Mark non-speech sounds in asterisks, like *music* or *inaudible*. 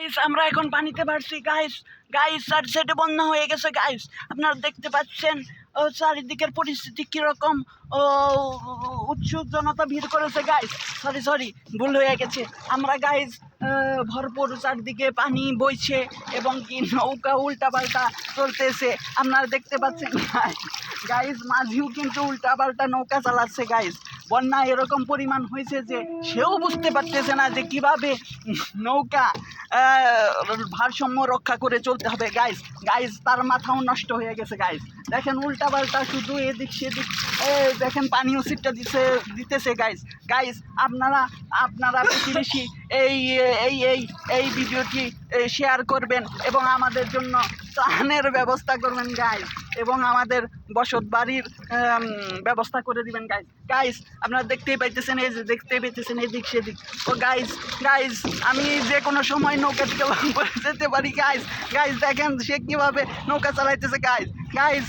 Guys আমরা এখন পানিতে পারছি গাইস গাইস চার সেটে বন্যা হয়ে গেছে গাইস আপনারা দেখতে পাচ্ছেন, ও, চারিদিকের পরিস্থিতি কীরকম? ও উৎসুক জনতা ভিড় করেছে গাইস সরি সরি ভুল হয়ে গেছে। আমরা গাইস ভরপুর চারদিকে পানি বইছে এবং কি নৌকা উল্টা পাল্টা চলতেছে। আপনারা দেখতে পাচ্ছেন গাইস মাঝিও কিন্তু উল্টা পাল্টা নৌকা চালাচ্ছে গাইস বন্যা এরকম পরিমাণ হয়েছে যে সেও বুঝতে পারতেছে না যে কীভাবে নৌকা ভারসাম্য রক্ষা করে চলতে হবে। গাইস গাইস তার মাথাও নষ্ট হয়ে গেছে গাইস দেখেন উল্টা পাল্টা শুধু এদিক সেদিক দেখেন পানীয় সিটটা দিছে দিতেছে গাইস গাইস আপনারা আপনারা *laughs* প্রতিবেশী এই এই এই এই ভিডিওটি শেয়ার করবেন এবং আমাদের জন্য ত্রাণের ব্যবস্থা করবেন গাইজ এবং আমাদের বসত বাড়ির ব্যবস্থা করে দিবেন গাইস গাইস আপনারা দেখতেই পাইতেছেন, এই যে দেখতেই পাইতেছেন, এদিক সেদিক। ও গাইস গাইজ আমি যে কোনো সময় নৌকা থেকে *laughs* যেতে পারি গাইস গাইস দেখেন সে কীভাবে নৌকা চালাইতেছে গাইস গাইস